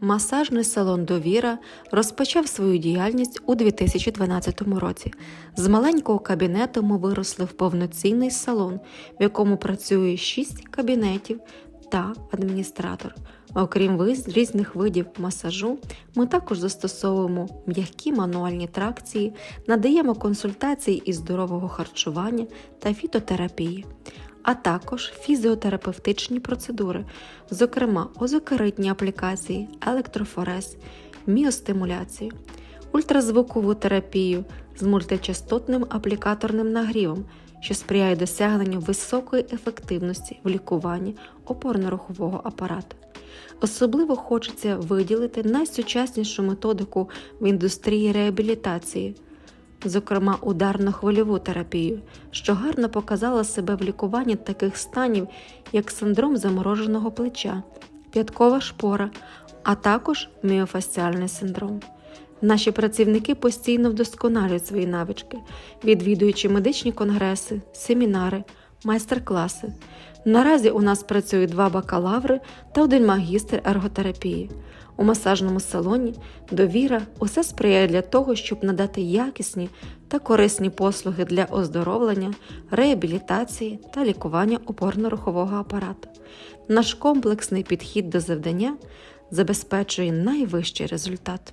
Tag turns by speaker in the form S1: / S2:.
S1: Масажний салон Довіра розпочав свою діяльність у 2012 році. З маленького кабінету ми виросли в повноцінний салон, в якому працює 6 кабінетів та адміністратор. Окрім різних видів масажу, ми також застосовуємо м'які мануальні тракції, надаємо консультації із здорового харчування та фітотерапії а також фізіотерапевтичні процедури, зокрема озокеритні аплікації, електрофорез, міостимуляцію, ультразвукову терапію з мультичастотним аплікаторним нагрівом, що сприяє досягненню високої ефективності в лікуванні опорно-рухового апарату. Особливо хочеться виділити найсучаснішу методику в індустрії реабілітації зокрема ударно-хвильову терапію, що гарно показала себе в лікуванні таких станів, як синдром замороженого плеча, п'яткова шпора, а також міофасціальний синдром. Наші працівники постійно вдосконалюють свої навички, відвідуючи медичні конгреси, семінари, майстер-класи. Наразі у нас працюють два бакалаври та один магістр ерготерапії. У масажному салоні довіра усе сприяє для того, щоб надати якісні та корисні послуги для оздоровлення, реабілітації та лікування опорно-рухового апарату. Наш комплексний підхід до завдання забезпечує найвищий результат.